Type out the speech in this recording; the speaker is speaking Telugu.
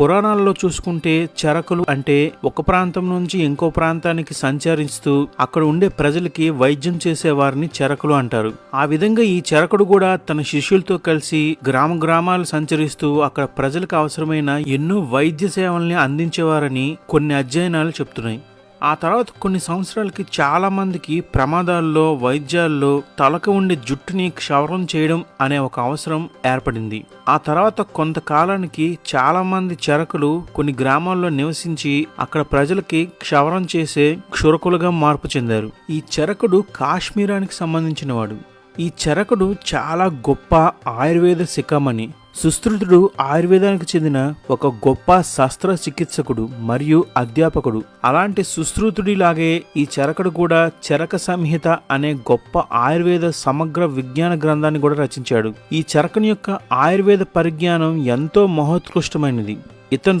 పురాణాల్లో చూసుకుంటే చరకులు అంటే ఒక ప్రాంతం నుంచి ఇంకో ప్రాంతానికి సంచరిస్తూ అక్కడ ఉండే ప్రజలకి వైద్యం చేసే వారిని చరకులు అంటారు. ఆ విధంగా ఈ చరకుడు కూడా తన శిష్యులతో కలిసి గ్రామ గ్రామాలు సంచరిస్తూ అక్కడ ప్రజలకు అవసరమైన ఎన్నో వైద్య సేవల్ని అందించేవారని కొన్ని అధ్యయనాలు చెప్తున్నాయి. ఆ తర్వాత కొన్ని సంవత్సరాలకి చాలా మందికి ప్రమాదాల్లో వైద్యాల్లో తలకు ఉండే జుట్టుని క్షవరం చేయడం అనే ఒక అవసరం ఏర్పడింది. ఆ తర్వాత కొంతకాలానికి చాలా మంది చెరకులు కొన్ని గ్రామాల్లో నివసించి అక్కడ ప్రజలకి క్షవరం చేసే క్షురకులుగా మార్పు చెందారు. ఈ చెరకుడు కాశ్మీరానికి సంబంధించినవాడు. ఈ చరకుడు చాలా గొప్ప ఆయుర్వేద శిఖమని సుశ్రుతుడు ఆయుర్వేదానికి చెందిన ఒక గొప్ప శస్త్ర చికిత్సకుడు మరియు అధ్యాపకుడు. అలాంటి సుశ్రుతుడిలాగే ఈ చరకుడు కూడా చరక సంహిత అనే గొప్ప ఆయుర్వేద సమగ్ర విజ్ఞాన గ్రంథాన్ని కూడా రచించాడు. ఈ చరకుని యొక్క ఆయుర్వేద పరిజ్ఞానం ఎంతో మహోత్కృష్టమైనది. ఇతను